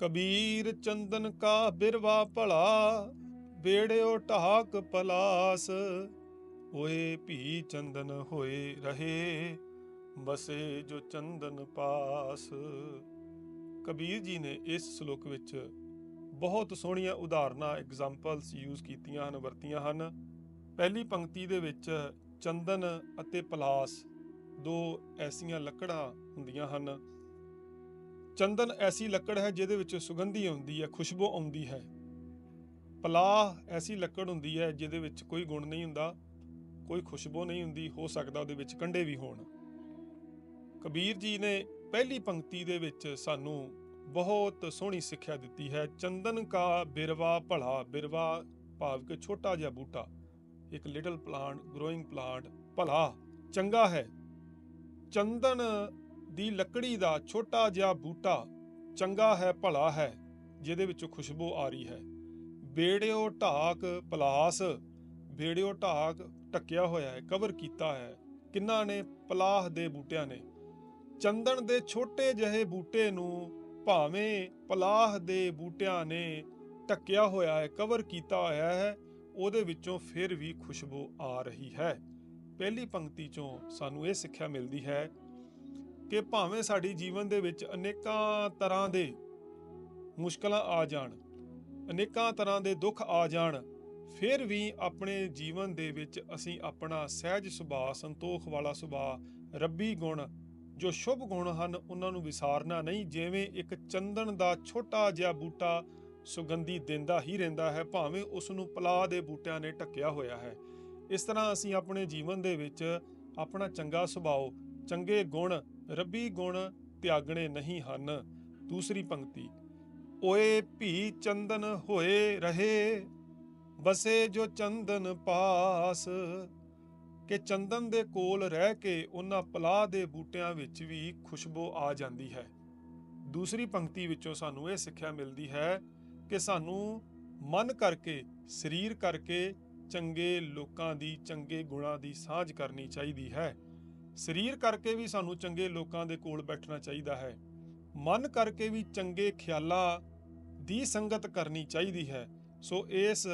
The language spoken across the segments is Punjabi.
ਕਬੀਰ ਚੰਦਨ ਕਾ ਬਿਰਵਾ ਭਲਾ ਬੇੜਿਓ ਢਾਕ ਪਲਾਸ। ਓਏ ਭੀ ਚੰਦਨ ਹੋਏ ਰਹੇ ਬਸੇ ਜੋ ਚੰਦਨ ਪਾਸ। ਕਬੀਰ ਜੀ ਨੇ ਇਸ ਸ਼ਲੋਕ ਵਿੱਚ ਬਹੁਤ ਸੋਹਣੀਆਂ ਉਦਾਹਰਨਾਂ ਐਗਜ਼ਾਮਪਲਸ ਯੂਜ਼ ਕੀਤੀਆਂ ਹਨ, ਵਰਤੀਆਂ ਹਨ। ਪਹਿਲੀ ਪੰਕਤੀ ਦੇ ਵਿੱਚ ਚੰਦਨ ਅਤੇ ਪਲਾਸ, ਦੋ ਐਸੀਆਂ ਲੱਕੜਾਂ ਹੁੰਦੀਆਂ ਹਨ। ਚੰਦਨ ਐਸੀ ਲੱਕੜ ਹੈ ਜਿਹਦੇ ਵਿੱਚ ਸੁਗੰਧੀ ਆਉਂਦੀ ਹੈ, ਖੁਸ਼ਬੂ ਆਉਂਦੀ ਹੈ। ਪਲਾਹ ਐਸੀ ਲੱਕੜ ਹੁੰਦੀ ਹੈ ਜਿਹਦੇ ਵਿੱਚ ਕੋਈ ਗੁਣ ਨਹੀਂ ਹੁੰਦਾ, ਕੋਈ ਖੁਸ਼ਬੂ ਨਹੀਂ ਹੁੰਦੀ, ਹੋ ਸਕਦਾ ਉਹਦੇ ਵਿੱਚ ਕੰਡੇ ਵੀ ਹੋਣ। ਕਬੀਰ ਜੀ ਨੇ ਪਹਿਲੀ ਪੰਕਤੀ ਦੇ ਵਿੱਚ ਸਾਨੂੰ ਬਹੁਤ ਸੋਹਣੀ ਸਿੱਖਿਆ ਦਿੱਤੀ ਹੈ, ਚੰਦਨ ਕਾ ਬਿਰਵਾ ਭਲਾ, ਬਿਰਵਾ ਭਾਵ ਕਿ ਛੋਟਾ ਜਿਹਾ ਬੂਟਾ, ਇੱਕ ਲਿਟਲ ਪਲਾਂਟ, ਗਰੋਇੰਗ ਪਲਾਂਟ, ਭਲਾ, ਚੰਗਾ ਹੈ। ਚੰਦਨ ਦੀ ਲੱਕੜੀ ਦਾ ਛੋਟਾ ਜਿਹਾ ਬੂਟਾ ਚੰਗਾ ਹੈ, ਭਲਾ ਹੈ, ਜਿਹਦੇ ਵਿੱਚੋਂ ਖੁਸ਼ਬੂ ਆ ਰਹੀ ਹੈ। ਬੇੜਿਓ ਢਾਕ ਪਲਾਸ, ਬੇੜਿਓ ਢਾਕ ਢੱਕਿਆ ਹੋਇਆ ਹੈ, ਕਵਰ ਕੀਤਾ ਹੈ। ਕਿੰਨਾ ਨੇ? ਪਲਾਹ ਦੇ ਬੂਟਿਆਂ ਨੇ। ਚੰਦਨ ਦੇ ਛੋਟੇ ਜਿਹੇ ਬੂਟੇ ਨੂੰ ਭਾਵੇਂ ਪਲਾਹ ਦੇ ਬੂਟਿਆਂ ਨੇ ਢੱਕਿਆ ਹੋਇਆ ਹੈ, ਕਵਰ ਕੀਤਾ ਹੋਇਆ ਹੈ, ਉਹਦੇ ਵਿੱਚੋਂ ਫਿਰ ਵੀ ਖੁਸ਼ਬੂ ਆ ਰਹੀ ਹੈ। ਪਹਿਲੀ ਪੰਕਤੀ ਚੋਂ ਸਾਨੂੰ ਇਹ ਸਿੱਖਿਆ ਮਿਲਦੀ ਹੈ ਕਿ ਭਾਵੇਂ ਸਾਡੀ ਜੀਵਨ ਦੇ ਵਿੱਚ ਅਨੇਕਾਂ ਤਰ੍ਹਾਂ ਦੇ ਮੁਸ਼ਕਲਾਂ ਆ ਜਾਣ, ਅਨੇਕਾਂ ਤਰ੍ਹਾਂ ਦੇ ਦੁੱਖ ਆ ਜਾਣ, ਫਿਰ ਵੀ ਆਪਣੇ ਜੀਵਨ ਦੇ ਵਿੱਚ ਅਸੀਂ ਆਪਣਾ ਸਹਿਜ ਸੁਭਾਅ, ਸੰਤੋਖ ਵਾਲਾ ਸੁਭਾਅ, ਰੱਬੀ ਗੁਣ, ਜੋ ਸ਼ੁਭ ਗੁਣ ਹਨ, ਉਹਨਾਂ ਨੂੰ ਵਿਸਾਰਨਾ ਨਹੀਂ, ਜਿਵੇਂ ਇੱਕ ਚੰਦਨ ਦਾ ਛੋਟਾ ਜਿਹਾ ਬੂਟਾ ਸੁਗੰਧੀ ਦਿੰਦਾ ਹੀ ਰਹਿੰਦਾ ਹੈ, ਭਾਵੇਂ ਉਸ ਨੂੰ ਪਲਾਹ ਦੇ ਬੂਟਿਆਂ ਨੇ ਢੱਕਿਆ ਹੋਇਆ ਹੈ। ਇਸ ਤਰ੍ਹਾਂ ਅਸੀਂ ਆਪਣੇ ਜੀਵਨ ਦੇ ਵਿੱਚ ਆਪਣਾ ਚੰਗਾ ਸੁਭਾਅ, ਚੰਗੇ ਗੁਣ ਰੱਬੀ ਗੁਣ ਤਿਆਗਣੇ ਨਹੀਂ ਹਨ। ਦੂਸਰੀ ਪੰਕਤੀ, ਓਏ ਭੀ ਚੰਦਨ ਹੋਏ ਰਹੇ ਬਸੇ ਜੋ ਚੰਦਨ ਪਾਸ, ਕਿ ਚੰਦਨ ਦੇ ਕੋਲ ਰਹਿ ਕੇ ਉਹਨਾਂ ਪਲਾਹ ਦੇ ਬੂਟਿਆਂ ਵਿੱਚ ਵੀ ਖੁਸ਼ਬੂ ਆ ਜਾਂਦੀ ਹੈ। ਦੂਸਰੀ ਪੰਕਤੀ ਵਿੱਚੋਂ ਸਾਨੂੰ ਇਹ ਸਿੱਖਿਆ ਮਿਲਦੀ ਹੈ ਕਿ ਸਾਨੂੰ ਮਨ ਕਰਕੇ, ਸਰੀਰ ਕਰਕੇ ਚੰਗੇ ਲੋਕਾਂ ਦੀ ਚੰਗੇ ਗੁਣਾਂ ਦੀ ਸਾਂਝ ਕਰਨੀ ਚਾਹੀਦੀ ਹੈ। ਸਰੀਰ ਕਰਕੇ ਵੀ ਸਾਨੂੰ ਚੰਗੇ ਲੋਕਾਂ ਦੇ ਕੋਲ ਬੈਠਣਾ ਚਾਹੀਦਾ ਹੈ। ਮਨ ਕਰਕੇ ਵੀ ਚੰਗੇ ਖਿਆਲਾਂ ਦੀ ਸੰਗਤ ਕਰਨੀ ਚਾਹੀਦੀ ਹੈ। ਸੋ ਇਸ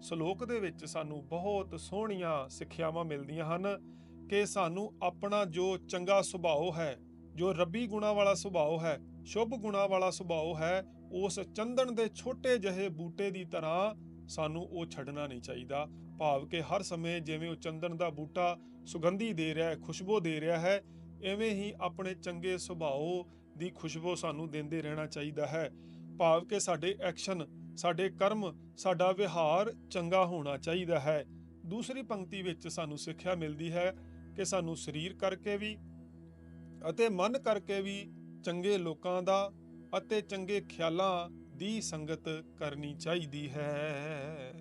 ਸ਼ਲੋਕ ਦੇ ਵਿੱਚ ਸਾਨੂੰ ਬਹੁਤ ਸੋਹਣੀਆਂ ਸਿੱਖਿਆਵਾਂ ਮਿਲਦੀਆਂ ਹਨ ਕਿ ਸਾਨੂੰ ਆਪਣਾ ਜੋ ਚੰਗਾ ਸੁਭਾਅ ਹੈ, ਜੋ ਰੱਬੀ ਗੁਣਾ ਵਾਲਾ ਸੁਭਾਅ ਹੈ, ਸ਼ੁਭ ਗੁਣਾ ਵਾਲਾ ਸੁਭਾਅ ਹੈ, ਉਸ ਚੰਦਨ ਦੇ ਛੋਟੇ ਜਿਹੇ ਬੂਟੇ ਦੀ ਤਰ੍ਹਾਂ ਸਾਨੂੰ ਉਹ ਛੱਡਣਾ ਨਹੀਂ ਚਾਹੀਦਾ। ਭਾਵ ਕਿ ਹਰ ਸਮੇਂ ਜਿਵੇਂ ਉਹ ਚੰਦਨ ਦਾ ਬੂਟਾ ਸੁਗੰਧੀ ਦੇ ਰਿਹਾ ਹੈ, ਖੁਸ਼ਬੂ ਦੇ ਰਿਹਾ ਹੈ, ਐਵੇਂ ਹੀ ਆਪਣੇ ਚੰਗੇ ਸੁਭਾਅ ਦੀ ਖੁਸ਼ਬੂ ਸਾਨੂੰ ਦਿੰਦੇ ਰਹਿਣਾ ਚਾਹੀਦਾ ਹੈ। ਭਾਵ ਕਿ ਸਾਡੇ ਐਕਸ਼ਨ, ਸਾਡੇ ਕਰਮ, ਸਾਡਾ ਵਿਹਾਰ ਚੰਗਾ ਹੋਣਾ ਚਾਹੀਦਾ ਹੈ। ਦੂਸਰੀ ਪੰਕਤੀ ਵਿੱਚ ਸਾਨੂੰ ਸਿੱਖਿਆ ਮਿਲਦੀ ਹੈ ਕਿ ਸਾਨੂੰ ਸਰੀਰ ਕਰਕੇ ਵੀ ਅਤੇ ਮਨ ਕਰਕੇ ਵੀ ਚੰਗੇ ਲੋਕਾਂ ਦਾ ਅਤੇ ਚੰਗੇ ਖਿਆਲਾਂ ਦੀ ਸੰਗਤ ਕਰਨੀ ਚਾਹੀਦੀ ਹੈ।